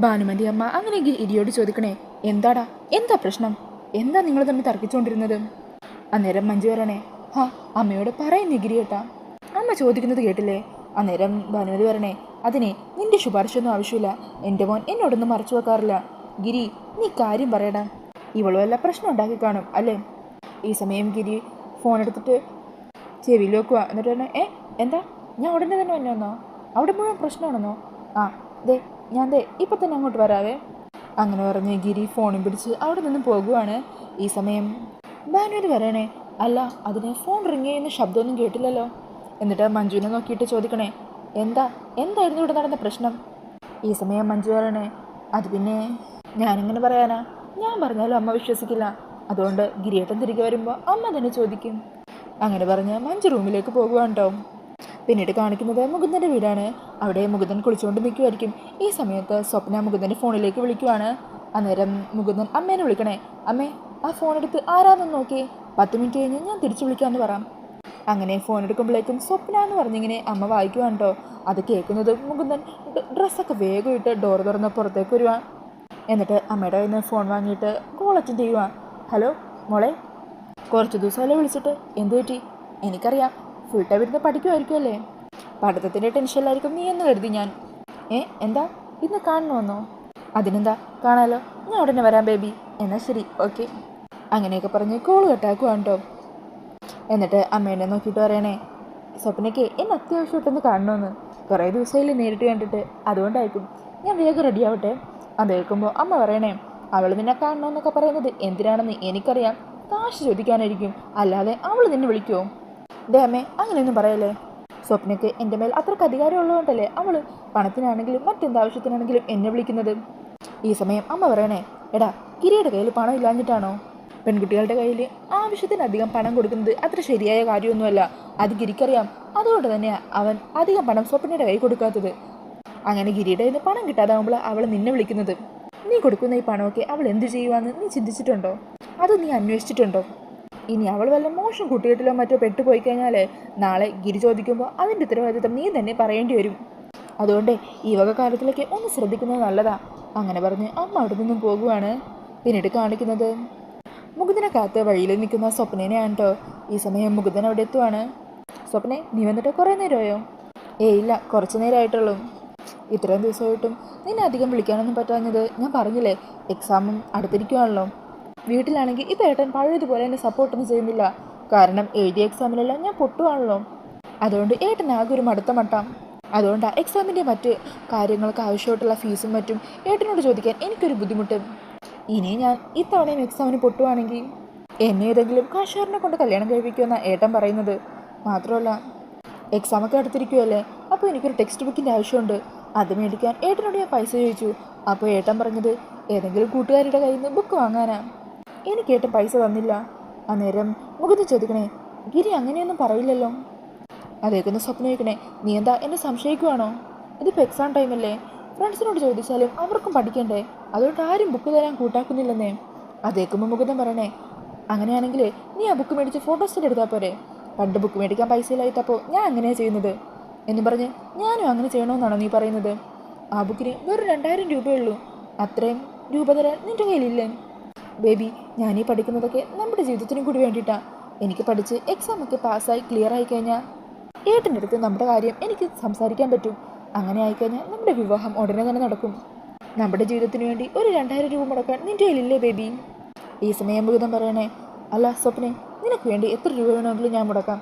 ഭാനുമതി അമ്മ അങ്ങനെയെങ്കിൽ ഇരിയോട് ചോദിക്കണേ എന്താടാ? എന്താ പ്രശ്നം? എന്താ നിങ്ങൾ തമ്മിൽ തർക്കിച്ചുകൊണ്ടിരുന്നത് അന്നേരം മഞ്ജു പറയണേ ഹാ അമ്മയോട് പറയുന്നേ ഗിരിയേട്ടാ അമ്മ ചോദിക്കുന്നത് കേട്ടില്ലേ? അന്നേരം ഭാനുമതി പറയണേ അതിനെ നിന്റെ ശുപാർശയൊന്നും ആവശ്യമില്ല. എന്റെ മോൻ എന്നോടൊന്നും മറച്ചു വെക്കാറില്ല. ഗിരി നീ കാര്യം പറയടാ. ഇവൾ വല്ല പ്രശ്നം ഉണ്ടാക്കി കാണും അല്ലേ? ഈ സമയം ഗിരി ഫോൺ എടുത്തിട്ട് ചെവിയിൽ വെക്കുക എന്നിട്ട് പറഞ്ഞേ ഏ എന്താ? ഞാൻ ഉടനെ തന്നെ വന്നോ അവിടെ മുഴുവൻ പ്രശ്നമാണെന്നോ? ആ ദേ ഞാൻ ദേ ഇപ്പം തന്നെ അങ്ങോട്ട് വരാവേ. അങ്ങനെ പറഞ്ഞ് ഗിരി ഫോണും പിടിച്ച് അവിടെ നിന്ന് പോകുവാണ്. ഈ സമയം ഭാനുവിന് വരണേ. അല്ല അതിന് ഫോൺ റിങ് ചെയ്യുന്ന ശബ്ദമൊന്നും കേട്ടില്ലല്ലോ. എന്നിട്ട് മഞ്ജുവിനെ നോക്കിയിട്ട് ചോദിക്കണേ എന്താ? എന്തായിരുന്നു ഇവിടെ നടന്ന പ്രശ്നം? ഈ സമയം മഞ്ജു വരണേ. അത് പിന്നെ ഞാനിങ്ങനെ പറയാനാ? ഞാൻ പറഞ്ഞാലും അമ്മ വിശ്വസിക്കില്ല. അതുകൊണ്ട് ഗിരിയേട്ടൻ തിരികെ വരുമ്പോൾ അമ്മ തന്നെ ചോദിക്കും. അങ്ങനെ പറഞ്ഞ് മഞ്ജു റൂമിലേക്ക് പോകുവാണ്ടോ പിന്നീട് കാണിക്കുന്നത് മുകുന്ദന്റെ വീടാണ്. അവിടെ മുകുന്ദൻ കുളിച്ചുകൊണ്ട് നിൽക്കുമായിരിക്കും ഈ സമയത്ത് സ്വപ്ന മുകുന്ദന്റെ ഫോണിലേക്ക് വിളിക്കുവാണ്. അന്നേരം മുകുന്ദൻ അമ്മേനെ വിളിക്കണേ. അമ്മേ ആ ഫോൺ എടുത്ത് നോക്കിയേ നോക്കി. പത്ത് മിനിറ്റ് കഴിഞ്ഞ് ഞാൻ തിരിച്ചു വിളിക്കാമെന്ന് പറയാം അങ്ങനെ ഫോൺ എടുക്കുമ്പോഴേക്കും സ്വപ്ന എന്ന് പറഞ്ഞിങ്ങനെ അമ്മ വായിക്കുവാണ് കേട്ടോ അത് കേൾക്കുന്നത് മുകുന്ദൻ ഡ്രസ്സൊക്കെ വേഗം ഇട്ട് ഡോർ തുറന്ന് പുറത്തേക്ക് വരുവാ. എന്നിട്ട് അമ്മയുടെ കയ്യിൽ നിന്ന് ഫോൺ വാങ്ങിയിട്ട് കോൾ അറ്റൻഡ് ചെയ്യുവാ. ഹലോ മോളെ. കുറച്ച് ദിവസമല്ലേ വിളിച്ചിട്ട്. എന്ത് പറ്റി? എനിക്കറിയാം. ഫുൾ ടൈം ഇരുന്ന് പഠിക്കുമായിരിക്കും അല്ലേ? പഠിത്തത്തിന്റെ ടെൻഷനിലായിരിക്കും നീ എന്ന് കരുതി ഞാൻ. ഏ എന്താ? ഇന്ന് കാണണമെന്നോ അതിനെന്താ? കാണാലോ? ഞാൻ ഉടനെ വരാം ബേബി എന്നാൽ ശരി ഓക്കെ അങ്ങനെയൊക്കെ പറഞ്ഞ് കോൾ കട്ടാക്കുവാണ് കേട്ടോ എന്നിട്ട് അമ്മേനെ നോക്കിയിട്ട് പറയണേ സ്വപ്നയ്ക്ക് എന്നെ അത്യാവശ്യമായിട്ടൊന്ന് കാണണമെന്ന് കുറേ ദിവസമായില്ലേ നേരിട്ട് കണ്ടിട്ട്. അതുകൊണ്ടായിരിക്കും ഞാൻ വേഗം റെഡി ആവട്ടെ. അത് കേൾക്കുമ്പോൾ അമ്മ പറയണേ അവൾ നിന്നെ കാണണമെന്നൊക്കെ പറയുന്നത് എന്തിനാണെന്ന് എനിക്കറിയാം. കാശ് ചോദിക്കാനായിരിക്കും. അല്ലാതെ അവൾ നിന്നെ വിളിക്കുമോ ദേ അമ്മേ അങ്ങനെയൊന്നും പറയല്ലേ? സ്വപ്നയ്ക്ക് എന്റെ മേൽ അത്രയ്ക്ക് അധികാരം ഉള്ളതുകൊണ്ടല്ലേ അവൾ പണത്തിനാണെങ്കിലും മറ്റെന്താവശ്യത്തിനാണെങ്കിലും എന്നെ വിളിക്കുന്നത്? ഈ സമയം അമ്മ പറയണേ എടാ കിരിയുടെ കയ്യിൽ പണം ഇല്ലാഞ്ഞിട്ടാണോ? പെൺകുട്ടികളുടെ കയ്യിൽ ആവശ്യത്തിനധികം പണം കൊടുക്കുന്നത് അത്ര ശരിയായ കാര്യമൊന്നുമല്ല. അത് ഗിരിക്കറിയാം അതുകൊണ്ട് തന്നെയാണ് അവൻ അധികം പണം സ്വപ്നയുടെ കൈ കൊടുക്കാത്തത്. അങ്ങനെ ഗിരിയുടെ കയ്യിൽ പണം കിട്ടാതാവുമ്പോൾ അവൾ നിന്നെ വിളിക്കുന്നത്. നീ കൊടുക്കുന്ന ഈ പണമൊക്കെ അവൾ എന്ത് ചെയ്യുവാന്ന് നീ ചിന്തിച്ചിട്ടുണ്ടോ? അത് നീ അന്വേഷിച്ചിട്ടുണ്ടോ? ഇനി അവൾ വല്ല മോശം കുട്ടികെട്ടിലോ മറ്റോ പെട്ടുപോയി കഴിഞ്ഞാൽ നാളെ ഗിരി ചോദിക്കുമ്പോൾ അതിന്റെ ഉത്തരവാദിത്വം നീ തന്നെ പറയേണ്ടി വരും. അതുകൊണ്ട് ഈ വക കാര്യത്തിലൊക്കെ ഒന്ന് ശ്രദ്ധിക്കുന്നത് നല്ലതാ. അങ്ങനെ പറഞ്ഞ് അമ്മ അവിടെ നിന്നും പോകുവാണ്. പിന്നീട് കാണിക്കുന്നത് മുകുന്ദനെ കാത്ത് വഴിയിൽ നിൽക്കുന്ന സ്വപ്നേനെയാണ് കേട്ടോ ഈ സമയം മുകുന്ദൻ അവിടെ എത്തുവാണ്. സ്വപ്നെ നീ വന്നിട്ട് കുറേ നേരമായോ? ഏയ് ഇല്ല കുറച്ച് നേരമായിട്ടുള്ളൂ. ഇത്രയും ദിവസമായിട്ടും നിന്നെ അധികം വിളിക്കാനൊന്നും പറ്റാഞ്ഞത് ഞാൻ പറഞ്ഞില്ലേ എക്സാമും അടുത്തിരിക്കുവാണല്ലോ. വീട്ടിലാണെങ്കിൽ ഇപ്പം ഏട്ടൻ പഴയതുപോലെ എന്നെ സപ്പോർട്ടൊന്നും ചെയ്യുന്നില്ല. കാരണം എഴുതിയ എക്സാമിലെല്ലാം ഞാൻ പൊട്ടുവാണല്ലോ. അതുകൊണ്ട് ഏട്ടൻ ആകെ ഒരു മടുത്ത മട്ടാം. അതുകൊണ്ടാണ് എക്സാമിന്റെ മറ്റ് കാര്യങ്ങൾക്ക് ആവശ്യമായിട്ടുള്ള ഫീസും മറ്റും ഏട്ടനോട് ചോദിക്കാൻ എനിക്കൊരു ബുദ്ധിമുട്ട്. ഇനി ഞാൻ ഇത്തവണയും എക്സാമിന് പൊട്ടുവാണെങ്കിൽ എന്നെ ഏതെങ്കിലും കാശാറിനെ കൊണ്ട് കല്യാണം കഴിപ്പിക്കുമെന്നാണ് ഏട്ടൻ പറയുന്നത്. മാത്രമല്ല എക്സാമൊക്കെ അടുത്തിരിക്കുമല്ലേ അപ്പോൾ എനിക്കൊരു ടെക്സ്റ്റ് ബുക്കിന്റെ ആവശ്യമുണ്ട്. അത് മേടിക്കാൻ ഏട്ടനോട് ഞാൻ പൈസ ചോദിച്ചു. അപ്പോൾ ഏട്ടൻ പറഞ്ഞത് ഏതെങ്കിലും കൂട്ടുകാരുടെ കയ്യിൽ നിന്ന് ബുക്ക് വാങ്ങാനാ. എനിക്ക് ഏട്ടൻ പൈസ തന്നില്ല. അന്നേരം മുഖത്ത് ചോദിക്കണേ ഗിരി അങ്ങനെയൊന്നും പറയില്ലല്ലോ. അതേക്കൊന്ന് സ്വപ്നം ചോദിക്കണേ നീ എന്താ എന്നെ സംശയിക്കുവാണോ? ഇതിപ്പോൾ എക്സാം ടൈമല്ലേ ഫ്രണ്ട്സിനോട് ചോദിച്ചാലും അവർക്കും പഠിക്കണ്ടേ? അതുകൊണ്ട് ആരും ബുക്ക് തരാൻ കൂട്ടാക്കുന്നില്ലെന്നേ. അതേക്കുമ്പോൾ മുകുന്ദൻ പറയണേ അങ്ങനെയാണെങ്കിൽ നീ ആ ബുക്ക് മേടിച്ച് ഫോട്ടോസ്റ്റിൽ എടുത്താൽ പോരെ? പണ്ട് ബുക്ക് മേടിക്കാൻ പൈസ ഇല്ലായിട്ടപ്പോൾ ഞാൻ അങ്ങനെയാണ് ചെയ്യുന്നത്. എന്ന് പറഞ്ഞ് ഞാനും അങ്ങനെ ചെയ്യണമെന്നാണോ നീ പറയുന്നത്? ആ ബുക്കിന് വെറും രണ്ടായിരം രൂപയുള്ളൂ അത്രയും രൂപ തരാൻ നിന്റെ കയ്യിലില്ലേ? ബേബി ഞാനീ പഠിക്കുന്നതൊക്കെ നമ്മുടെ ജീവിതത്തിനും കൂടി വേണ്ടിയിട്ടാണ് എനിക്ക് പഠിച്ച് എക്സാമൊക്കെ പാസ്സായി ക്ലിയർ ആയി കഴിഞ്ഞാൽ ഏട്ടന്റെ അടുത്ത് നമ്മുടെ കാര്യം എനിക്ക് സംസാരിക്കാൻ പറ്റും. അങ്ങനെ ആയിക്കഴിഞ്ഞാൽ നമ്മുടെ വിവാഹം ഉടനെ തന്നെ നടക്കും. നമ്മുടെ ജീവിതത്തിന് വേണ്ടി ഒരു രണ്ടായിരം രൂപ മുടക്കാൻ നിന്റെ കയ്യിലില്ലേ ബേബി? ഈ സമയം ഭൂതം പറയണേ അല്ല സ്വപ്നെ നിനക്ക് വേണ്ടി എത്ര രൂപ വേണമെങ്കിലും ഞാൻ മുടക്കാം.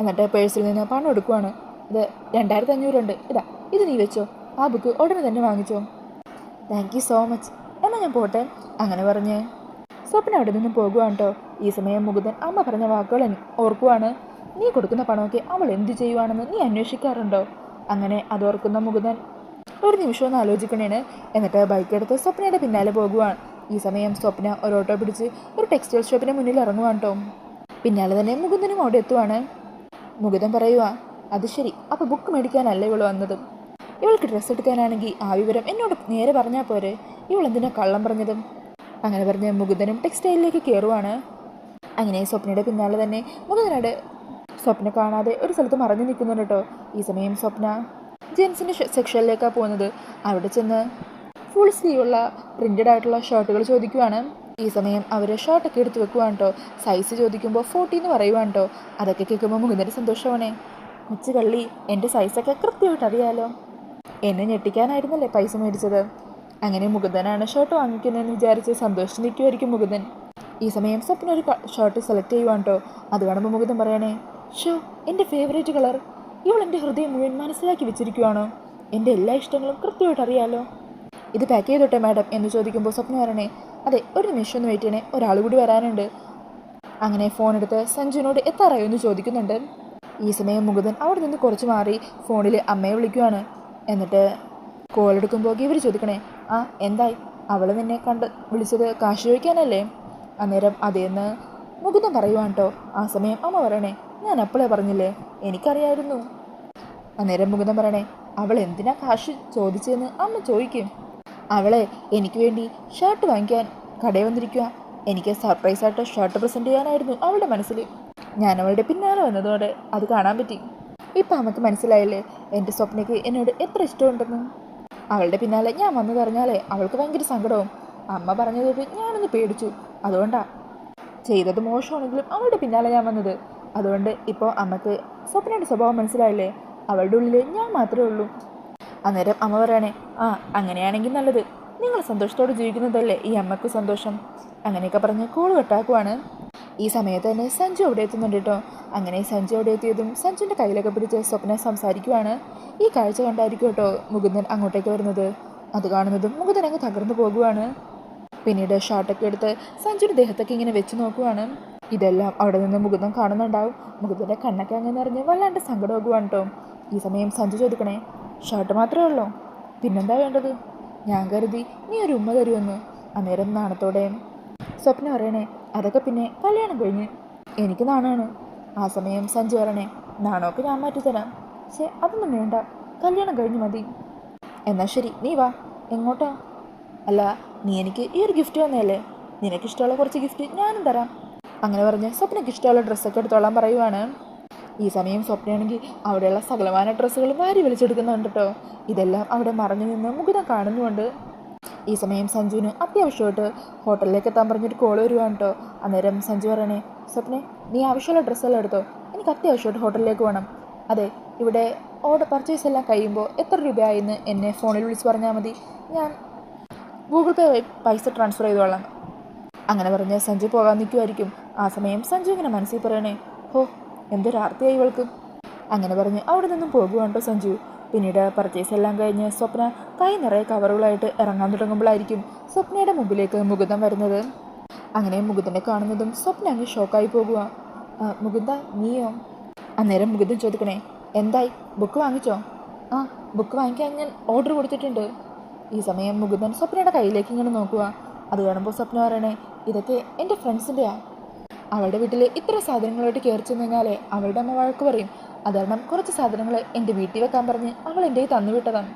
എന്നിട്ട് പേഴ്സിൽ നിന്ന് പണം എടുക്കുവാണ്. ഇത് രണ്ടായിരത്തി അഞ്ഞൂറുണ്ട് ഇതാ ഇത് നീ വെച്ചോ. ആ ബുക്ക് ഉടനെ തന്നെ വാങ്ങിച്ചോ. താങ്ക് യു സോ മച്ച് ഞാൻ പോട്ടെ? അങ്ങനെ പറഞ്ഞ്. സ്വപ്ന അവിടെ നിന്ന് പോകുവാണ് കേട്ടോ ഈ സമയം മുകുന്ദൻ അമ്മ പറഞ്ഞ വാക്കുകൾ ഓർക്കുവാണ്. നീ കൊടുക്കുന്ന പണമൊക്കെ അവൾ എന്ത് ചെയ്യുവാണെന്ന് നീ അന്വേഷിക്കാറുണ്ടോ? അങ്ങനെ അത് ഓർക്കുന്ന മുകുന്ദൻ ഒരു നിമിഷം ഒന്ന് ആലോചിക്കണേണ്. എന്നിട്ട് ബൈക്ക് എടുത്ത് സ്വപ്നയുടെ പിന്നാലെ പോകുവാണ്. ഈ സമയം സ്വപ്ന ഒരു ഓട്ടോ പിടിച്ച് ഒരു ടെക്സ്റ്റൈൽ ഷോപ്പിന് മുന്നിൽ ഇറങ്ങുവാണ് കേട്ടോ പിന്നാലെ തന്നെ മുകുന്ദനും അവിടെ എത്തുവാണ്. മുകുന്ദൻ പറയുക അത് ശരി. അപ്പോൾ ബുക്ക് മേടിക്കാനല്ല ഇവൾ വന്നത്? ഇവൾക്ക് ഡ്രസ്സ് എടുക്കാനാണെങ്കിൽ ആ വിവരം എന്നോട് നേരെ പറഞ്ഞാൽ പോരെ. ഇവൾ എന്തിനാ കള്ളം പറഞ്ഞതും? അങ്ങനെ പറഞ്ഞ് മുകുന്ദനും ടെക്സ്റ്റൈലിലേക്ക് കയറുവാണ് അങ്ങനെ സ്വപ്നയുടെ പിന്നാലെ തന്നെ മുകുന്ദനോട് സ്വപ്ന കാണാതെ ഒരു സ്ഥലത്ത് മറഞ്ഞു നിൽക്കുന്നുണ്ട് കേട്ടോ. ഈ സമയം സ്വപ്ന ജെൻസിന്റെ സെക്ഷനിലേക്കാണ് പോകുന്നത്. അവിടെ ചെന്ന് ഫുൾ സ്ലീവുള്ള പ്രിന്റഡ് ആയിട്ടുള്ള ഷർട്ടുകൾ ചോദിക്കുവാണ്. ഈ സമയം അവർ ഷർട്ടൊക്കെ എടുത്ത് വെക്കുവാണ് കേട്ടോ. സൈസ് ചോദിക്കുമ്പോൾ ഫോർട്ടി എന്ന് പറയുവാണ് കേട്ടോ. അതൊക്കെ കേൾക്കുമ്പോൾ മുകുന്ദന് സന്തോഷമാണേ. കൊച്ചു കള്ളി എന്റെ സൈസൊക്കെ കൃത്യമായിട്ട് അറിയാലോ? എന്നെ ഞെട്ടിക്കാനായിരുന്നല്ലേ പൈസ മേടിച്ചത്? അങ്ങനെ മുകുന്ദനാണ് ഷർട്ട് വാങ്ങിക്കുന്നതെന്ന് വിചാരിച്ച് സന്തോഷിച്ച് നിൽക്കുമായിരിക്കും മുകുന്ദൻ. ഈ സമയം സ്വപ്ന ഒരു ഷർട്ട് സെലക്ട് ചെയ്യുവാണ് കേട്ടോ അത് കാണുമ്പോൾ മുകുന്ദൻ പറയണേ ഷോ എന്റെ ഫേവറേറ്റ് കളർ ഇവൾ എന്റെ ഹൃദയം മുഴുവൻ മനസ്സിലാക്കി വെച്ചിരിക്കുവാണോ? എന്റെ എല്ലാ ഇഷ്ടങ്ങളും കൃത്യമായിട്ട് അറിയാലോ? ഇത് പാക്ക് ചെയ്തോട്ടെ മാഡം എന്ന് ചോദിക്കുമ്പോൾ സ്വപ്ന പറയണേ അതെ ഒരു നിമിഷം ഒന്ന് വെയിറ്റ് ചെയ്യണേ ഒരാൾ കൂടി വരാനുണ്ട്. അങ്ങനെ ഫോൺ എടുത്ത് സഞ്ജുവിനോട് എത്താറായോ എന്ന് ചോദിക്കുന്നുണ്ട്. ഈ സമയം മുകുന്ദൻ അവിടെ നിന്ന് കുറച്ച് മാറി ഫോണിൽ അമ്മയെ വിളിക്കുവാണ്. എന്നിട്ട് കോൾ എടുക്കുമ്പോൾ ഇവർ ചോദിക്കണേ ആ എന്തായി? അവൾ നിന്നെ കണ്ട് വിളിച്ചത് കാശ് ചോദിക്കാനല്ലേ അന്നേരം അതേന്ന് മുകുന്ദൻ പറയുവാണ് കേട്ടോ ആ സമയം അമ്മ പറയണേ ഞാൻ അപ്പോഴേ പറഞ്ഞില്ലേ എനിക്കറിയായിരുന്നു. അന്നേരം മുകുന്ദൻ പറയണേ അവൾ എന്തിനാ കാശ് ചോദിച്ചതെന്ന് അമ്മ ചോദിക്കും. അവളെ എനിക്ക് വേണ്ടി ഷർട്ട് വാങ്ങിക്കാൻ കടയിൽ വന്നിരിക്കുക എനിക്ക് സർപ്രൈസായിട്ട് ഷർട്ട് പ്രസന്റ് ചെയ്യാനായിരുന്നു അവളുടെ മനസ്സിൽ ഞാൻ അവളുടെ പിന്നാലെ വന്നതോടെ അത് കാണാൻ പറ്റി. ഇപ്പം അമ്മയ്ക്ക് മനസ്സിലായില്ലേ എന്റെ സ്വപ്നയ്ക്ക് എന്നോട് എത്ര ഇഷ്ടമുണ്ടെന്ന്? അവളുടെ പിന്നാലെ ഞാൻ വന്നു പറഞ്ഞാലേ അവൾക്ക് ഭയങ്കര സങ്കടവും. അമ്മ പറഞ്ഞത് ഞാനൊന്ന് പേടിച്ചു. അതുകൊണ്ടാ. ചെയ്തത് മോശമാണെങ്കിലും അവളുടെ പിന്നാലെ ഞാൻ വന്നത്. അതുകൊണ്ട് ഇപ്പോൾ അമ്മയ്ക്ക് സ്വപ്നയുടെ സ്വഭാവം മനസ്സിലായില്ലേ? അവളുടെ ഉള്ളിൽ ഞാൻ മാത്രമേ ഉള്ളൂ. അന്നേരം അമ്മ പറയണേ ആ അങ്ങനെയാണെങ്കിൽ നല്ലത്. നിങ്ങൾ സന്തോഷത്തോടെ ജീവിക്കുന്നതല്ലേ ഈ അമ്മയ്ക്ക് സന്തോഷം? അങ്ങനെയൊക്കെ പറഞ്ഞ് കോൾ കട്ടാക്കുവാണ്. ഈ സമയത്ത് തന്നെ സഞ്ജു അവിടെ എത്തുന്നുണ്ട് കേട്ടോ. അങ്ങനെ സഞ്ജു അവിടെ എത്തിയതും സഞ്ജുവിന്റെ കയ്യിലൊക്കെ പിടിച്ച് സ്വപ്ന സംസാരിക്കുവാണ്. ഈ കാഴ്ച കണ്ടായിരിക്കും കേട്ടോ മുകുന്ദൻ അങ്ങോട്ടേക്ക് വരുന്നത്. അത് കാണുന്നതും മുകുന്ദൻ അങ്ങ് തകർന്നു പോകുവാണ്. പിന്നീട് ഷാർട്ടൊക്കെ എടുത്ത് സഞ്ജുവിന്റെ ദേഹത്തൊക്കെ ഇങ്ങനെ വെച്ച് നോക്കുവാണ്. ഇതെല്ലാം അവിടെ നിന്ന് മുകുന്ദൻ കാണുന്നുണ്ടാവും. മുകുന്ദന്റെ കണ്ണൊക്കെ അങ്ങനെ നിറഞ്ഞ് വല്ലാണ്ട് സങ്കടമാകുവാണ് കേട്ടോ. ഈ സമയം സഞ്ജു ചോദിക്കണേ ഷർട്ട് മാത്രമേ ഉള്ളൂ? പിന്നെന്താ വേണ്ടത്? ഞാൻ കരുതി നീ ഒരു ഉമ്മ തരുമെന്ന്. അന്നേരം നാണത്തോടെ സ്വപ്നം പറയണേ അതൊക്കെ പിന്നെ കല്യാണം കഴിഞ്ഞ് എനിക്ക് നാണാണ്. ആ സമയം സഞ്ജു വരണേ. നാണമൊക്കെ ഞാൻ മാറ്റി തരാം പക്ഷേ അതൊന്നും വേണ്ട. കല്യാണം കഴിഞ്ഞ് മതി. എന്നാൽ ശരി നീ വാ. എങ്ങോട്ടാ? അല്ല നീ എനിക്ക് ഈ ഒരു ഗിഫ്റ്റ് തന്നെയല്ലേ നിനക്കിഷ്ടമുള്ള കുറച്ച് ഗിഫ്റ്റ് ഞാനും തരാം. അങ്ങനെ പറഞ്ഞ് സ്വപ്നയ്ക്ക് ഇഷ്ടമുള്ള ഡ്രസ്സൊക്കെ എടുത്തോളാൻ പറയുവാണ്. ഈ സമയം സ്വപ്നയാണെങ്കിൽ അവിടെയുള്ള സകലമാന ഡ്രസ്സുകൾ വാരി വലിച്ചെടുക്കുന്നുണ്ട് കേട്ടോ ഇതെല്ലാം അവിടെ മറഞ്ഞു നിന്ന് മുകുതം കാണുന്നുണ്ട് ഈ സമയം സഞ്ജുവിന് അത്യാവശ്യമായിട്ട് ഹോട്ടലിലേക്ക് എത്താൻ പറഞ്ഞൊരു കോൾ വരുവാണ് കേട്ടോ അന്നേരം സഞ്ജു പറയണേ സ്വപ്നെ നീ ആവശ്യമുള്ള ഡ്രസ്സെല്ലാം എടുത്തോ? എനിക്ക് അത്യാവശ്യമായിട്ട് ഹോട്ടലിലേക്ക് വേണം അതെ ഇവിടെ ഓർഡർ പർച്ചേസ് എല്ലാം കഴിയുമ്പോൾ എത്ര രൂപയായെന്ന് എന്നെ ഫോണിൽ വിളിച്ച് പറഞ്ഞാൽ മതി. ഞാൻ ഗൂഗിൾ പേ പൈസ ട്രാൻസ്ഫർ ചെയ്തോളാം. അങ്ങനെ പറഞ്ഞ് സഞ്ജു പോകാൻ നിൽക്കുമായിരിക്കും ആ സമയം സഞ്ജു ഇങ്ങനെ മനസ്സിൽ പറയണേ ഹോ എന്തൊരാർത്തിയായി ഇവൾക്ക്. അങ്ങനെ പറഞ്ഞ് അവിടെ നിന്നും പോകുവാണ്ടോ സഞ്ജു. പിന്നീട് പർച്ചേസ് എല്ലാം കഴിഞ്ഞ് സ്വപ്ന കൈ നിറയെ കവറുകളായിട്ട് ഇറങ്ങാൻ തുടങ്ങുമ്പോഴായിരിക്കും സ്വപ്നയുടെ മുമ്പിലേക്ക് മുകുന്ദം വരുന്നത്. അങ്ങനെ മുകുന്ദനെ കാണുന്നതും സ്വപ്ന അങ്ങ് ഷോക്കായി പോകുക "ആ, മുകുന്ദ നീയോ? അന്നേരം മുകുന്ദൻ ചോദിക്കണേ എന്തായി? ബുക്ക് വാങ്ങിച്ചോ? ആ ബുക്ക് വാങ്ങിക്കാൻ ഞാൻ ഓർഡർ കൊടുത്തിട്ടുണ്ട്. ഈ സമയം മുകുന്ദൻ സ്വപ്നയുടെ കയ്യിലേക്ക് ഇങ്ങനെ നോക്കുക അത് കാണുമ്പോൾ സ്വപ്ന പറയണേ ഇതൊക്കെ എന്റെ ഫ്രണ്ട്സിന്റെയാണ് അവളുടെ വീട്ടിൽ ഇത്ര സാധനങ്ങളായിട്ട് കയറി ചെന്ന് അവളുടെ അമ്മ വഴക്ക് പറയും. അത് കുറച്ച് സാധനങ്ങൾ എന്റെ വീട്ടിൽ വെക്കാൻ പറഞ്ഞ് അവൾ എന്റെ തന്നു വിട്ടതാണ്.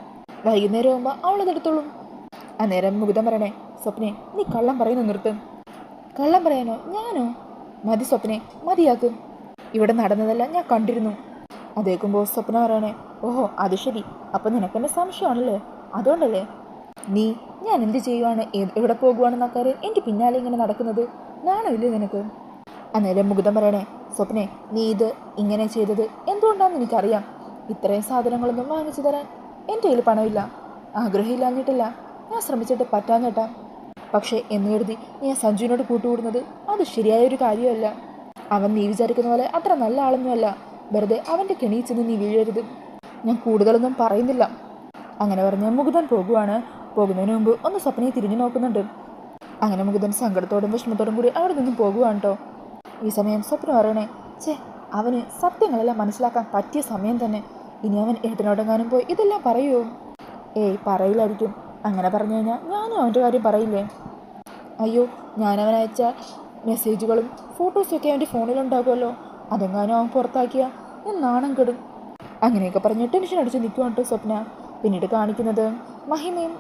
വൈകുന്നേരം ആകുമ്പോൾ അവളത് എടുത്തോളും. അന്നേരം മുകുതം പറയണേ സ്വപ്നെ നീ കള്ളം പറയുന്നു നിർത്തും. കള്ളം പറയാനോ? ഞാനോ? മതി സ്വപ്നെ മതിയാക്കും. ഇവിടെ നടന്നതെല്ലാം ഞാൻ കണ്ടിരുന്നു. അതേക്കുമ്പോൾ സ്വപ്ന പറയണേ ഓഹോ അത് ശരി. അപ്പം നിനക്കെന്നെ സംശയമാണല്ലേ? അതുകൊണ്ടല്ലേ? നീ ഞാൻ എന്ത് ചെയ്യുവാണ്? എവിടെ പോകുവാണെന്നൊക്കെ എന്റെ പിന്നാലെ ഇങ്ങനെ നടക്കുന്നത്. നാണമില്ലേ നിനക്ക്? അന്നേരം മുകുതം പറയണേ സ്വപ്നെ നീ ഇത് ഇങ്ങനെ ചെയ്തത് എന്തുകൊണ്ടാണെന്ന് എനിക്കറിയാം. ഇത്രയും സാധനങ്ങളൊന്നും വാങ്ങിച്ചു തരാൻ എന്റെ കയ്യിൽ പണമില്ല. ആഗ്രഹമില്ലാഞ്ഞിട്ടില്ല. ഞാൻ ശ്രമിച്ചിട്ട് പറ്റാഞ്ഞേട്ടാ. പക്ഷേ എന്ന് കരുതി ഞാൻ സഞ്ജുവിനോട് കൂട്ടുകൂടുന്നത് അത് ശരിയായൊരു കാര്യമല്ല. അവൻ നീ വിചാരിക്കുന്ന പോലെ അത്ര നല്ല ആളൊന്നുമല്ല. വെറുതെ അവന്റെ കെണിയിൽ ചെന്ന് നീ വീഴരുത്. ഞാൻ കൂടുതലൊന്നും പറയുന്നില്ല. അങ്ങനെ പറഞ്ഞ് മുകുതൻ പോകുവാണ്. പോകുന്നതിന് മുമ്പ് ഒന്ന് സ്വപ്നയെ തിരിഞ്ഞു നോക്കുന്നുണ്ട്. അങ്ങനെ മുകുതൻ സങ്കടത്തോടും വിഷമത്തോടും കൂടി അവിടെ നിന്നും പോകുവാണ് കേട്ടോ ഈ സമയം സ്വപ്ന പറയണേ ചേ അവന് സത്യങ്ങളെല്ലാം മനസ്സിലാക്കാൻ പറ്റിയ സമയം തന്നെ. ഇനി അവൻ ഏട്ടനോടെങ്ങാനും പോയി ഇതെല്ലാം പറയുമോ ഏയ് പറയില്ലായിരിക്കും. അങ്ങനെ പറഞ്ഞു കഴിഞ്ഞാൽ ഞാനും അവന്റെ കാര്യം പറയില്ലേ? അയ്യോ ഞാൻ അവൻ അയച്ച മെസ്സേജുകളും ഫോട്ടോസും ഒക്കെ അവന്റെ ഫോണിലുണ്ടാകുമല്ലോ അതെങ്ങാനും അവൻ പുറത്താക്കിയ ഞാൻ നാണം കെടും. അങ്ങനെയൊക്കെ പറഞ്ഞ് ടെൻഷൻ അടിച്ച് നിൽക്കുവാണ് കേട്ടോ സ്വപ്ന. പിന്നീട് കാണിക്കുന്നത് മഹിമയും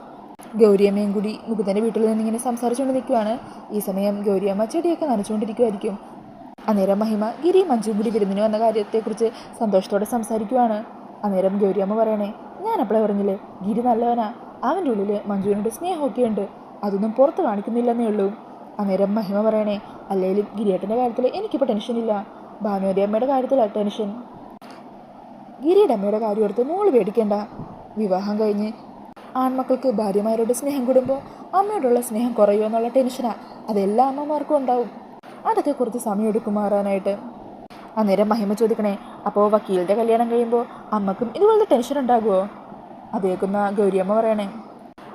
ഗൗരിയമ്മയും കൂടി മുകുന്ദന്റെ വീട്ടിൽ നിന്ന് ഇങ്ങനെ സംസാരിച്ചുകൊണ്ട് നിൽക്കുവാണ് ഈ സമയം ഗൗരിയമ്മ ചെടിയൊക്കെ നനച്ചുകൊണ്ടിരിക്കുമായിരിക്കും അന്നേരം മഹിമ ഗിരിയും മഞ്ജുവും കൂടി വിരുന്നിന് വന്ന കാര്യത്തെക്കുറിച്ച് സന്തോഷത്തോടെ സംസാരിക്കുവാണ്. അന്നേരം ഗൗരിയമ്മ പറയണേ ഞാൻ അപ്പോഴേ പറഞ്ഞില്ലേ ഗിരി നല്ലവനാ അവന്റെ ഉള്ളിൽ മഞ്ജുവിനോട് സ്നേഹമൊക്കെ ഉണ്ട് അതൊന്നും പുറത്ത് കാണിക്കുന്നില്ലെന്നേ ഉള്ളൂ. അന്നേരം മഹിമ പറയണേ അല്ലെങ്കിലും ഗിരിയേട്ടന്റെ കാര്യത്തിൽ എനിക്കിപ്പോൾ ടെൻഷനില്ല ഭാനുവതി അമ്മയുടെ കാര്യത്തിലാണ് ടെൻഷൻ ഗിരിയുടെ അമ്മയുടെ കാര്യം ഓർത്ത് മോൾ പേടിക്കേണ്ട. വിവാഹം കഴിഞ്ഞ് ആൺമക്കൾക്ക് ഭാര്യമാരോട് സ്നേഹം കൂടുമ്പോൾ അമ്മയോടുള്ള സ്നേഹം കുറയുമോ എന്നുള്ള ടെൻഷനാണ് അതെല്ലാ അമ്മമാർക്കും ഉണ്ടാവും. അതൊക്കെ കുറച്ച് സമയം എടുക്കും മാറാനായിട്ട് അന്നേരം മഹിമ ചോദിക്കണേ അപ്പോൾ വക്കീലിന്റെ കല്യാണം കഴിയുമ്പോൾ അമ്മക്കും ഇതുപോലത്തെ ടെൻഷൻ ഉണ്ടാകുമോ അതേക്കുന്ന ഗൗരിയമ്മ പറയണേ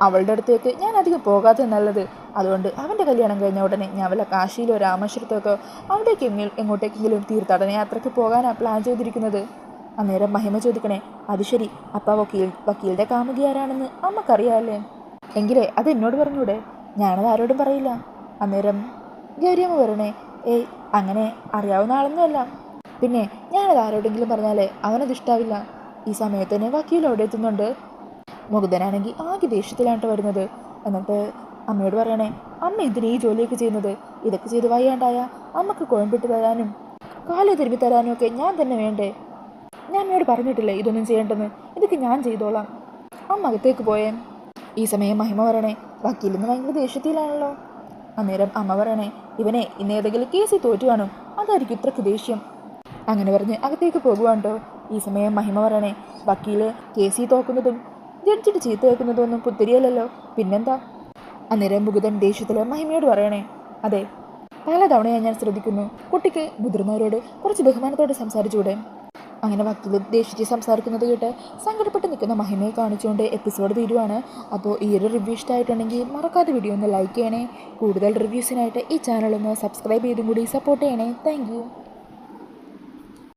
അവളുടെ അടുത്തേക്ക് ഞാൻ അധികം പോകാത്തത് നല്ലത്. അതുകൊണ്ട് അവന്റെ കല്യാണം കഴിഞ്ഞ ഉടനെ ഞാൻ വല്ല കാശിയിലോ രാമേശ്വരത്തൊക്കെ അവിടേക്ക് എങ്ങ- എങ്ങോട്ടേക്കെങ്കിലും തീർത്ഥാടന യാത്രയ്ക്ക് പോകാനാണ് പ്ലാൻ ചെയ്തിരിക്കുന്നത്. അന്നേരം മഹിമ ചോദിക്കണേ അത് ശരി. അപ്പം വക്കീൽ വക്കീലിന്റെ കാമുകി ആരാണെന്ന് അമ്മക്കറിയാമല്ലേ എങ്കിലേ അത് എന്നോട് പറഞ്ഞൂടെ? ഞാനത് ആരോടും പറയില്ല. അന്നേരം ഗൗരിയമ്മ പറയണേ ഏയ് അങ്ങനെ അറിയാവുന്ന ആളൊന്നുമല്ല. പിന്നെ ഞാനത് ആരോടെങ്കിലും പറഞ്ഞാലേ അവനത് ഇഷ്ടാവില്ല. ഈ സമയത്ത് തന്നെ വക്കീൽ അവിടെ എത്തുന്നുണ്ട്. മുകുന്ദനാണെങ്കിൽ ആകെ ദേഷ്യത്തിലാണ് വരുന്നത്. എന്നിട്ട് അമ്മയോട് പറയണേ അമ്മ എന്തിനാ ഈ ജോലിയൊക്കെ ചെയ്യുന്നത്? ഇതൊക്കെ ചെയ്ത് വയ്യാണ്ടായ അമ്മയ്ക്ക് കോയമ്പിട്ട് തരാനും കാൽ തിരുമ്പി തരാനും ഒക്കെ ഞാൻ തന്നെ വേണ്ടേ? ഞാൻ അമ്മയോട് പറഞ്ഞിട്ടില്ലേ ഇതൊന്നും ചെയ്യേണ്ടെന്ന്? ഇതൊക്കെ ഞാൻ ചെയ്തോളാം. അമ്മ അകത്തേക്ക് പോയേ. ഈ സമയം മഹിമ പറയണേ വക്കീലിന്ന് ഭയങ്കര ദേഷ്യത്തിലാണല്ലോ. അന്നേരം അമ്മ പറയണേ ഇവനെ ഇന്ന് ഏതെങ്കിലും കേസിൽ തോറ്റു അതായിരിക്കും ഇത്രക്ക് ദേഷ്യം. അങ്ങനെ പറഞ്ഞ് അകത്തേക്ക് പോകുവാണ്ടോ. ഈ സമയം മഹിമ പറയണേ വക്കീൽ കേസിൽ തോക്കുന്നതും ജഡ്ജിട്ട് ചീത്ത വെക്കുന്നതും ഒന്നും പുത്തിരിയല്ലല്ലോ. പിന്നെന്താ? അന്നേരം മുകുതൻ ദേഷ്യത്തിൽ മഹിമയോട് പറയണേ അതെ പല തവണയായി ഞാൻ ശ്രദ്ധിക്കുന്നു. കുട്ടിക്ക് മുതിർന്നവരോട് കുറച്ച് ബഹുമാനത്തോടെ സംസാരിച്ചുകൂടെ? അങ്ങനെ വക്കീൽ ഉദ്ദേശിച്ച് സംസാരിക്കുന്നത് കേട്ട് സങ്കടപ്പെട്ട് നിൽക്കുന്ന മഹിമയെ കാണിച്ചുകൊണ്ട് എപ്പിസോഡ് തീരുവാണ്. അപ്പോൾ ഈ ഒരു റിവ്യൂ ഇഷ്ടമായിട്ടുണ്ടെങ്കിൽ മറക്കാതെ വീഡിയോ ഒന്ന് ലൈക്ക് ചെയ്യണേ. കൂടുതൽ റിവ്യൂസിനായിട്ട് ഈ ചാനലൊന്ന് സബ്സ്ക്രൈബ് ചെയ്തും കൂടി സപ്പോർട്ട് ചെയ്യണേ. താങ്ക്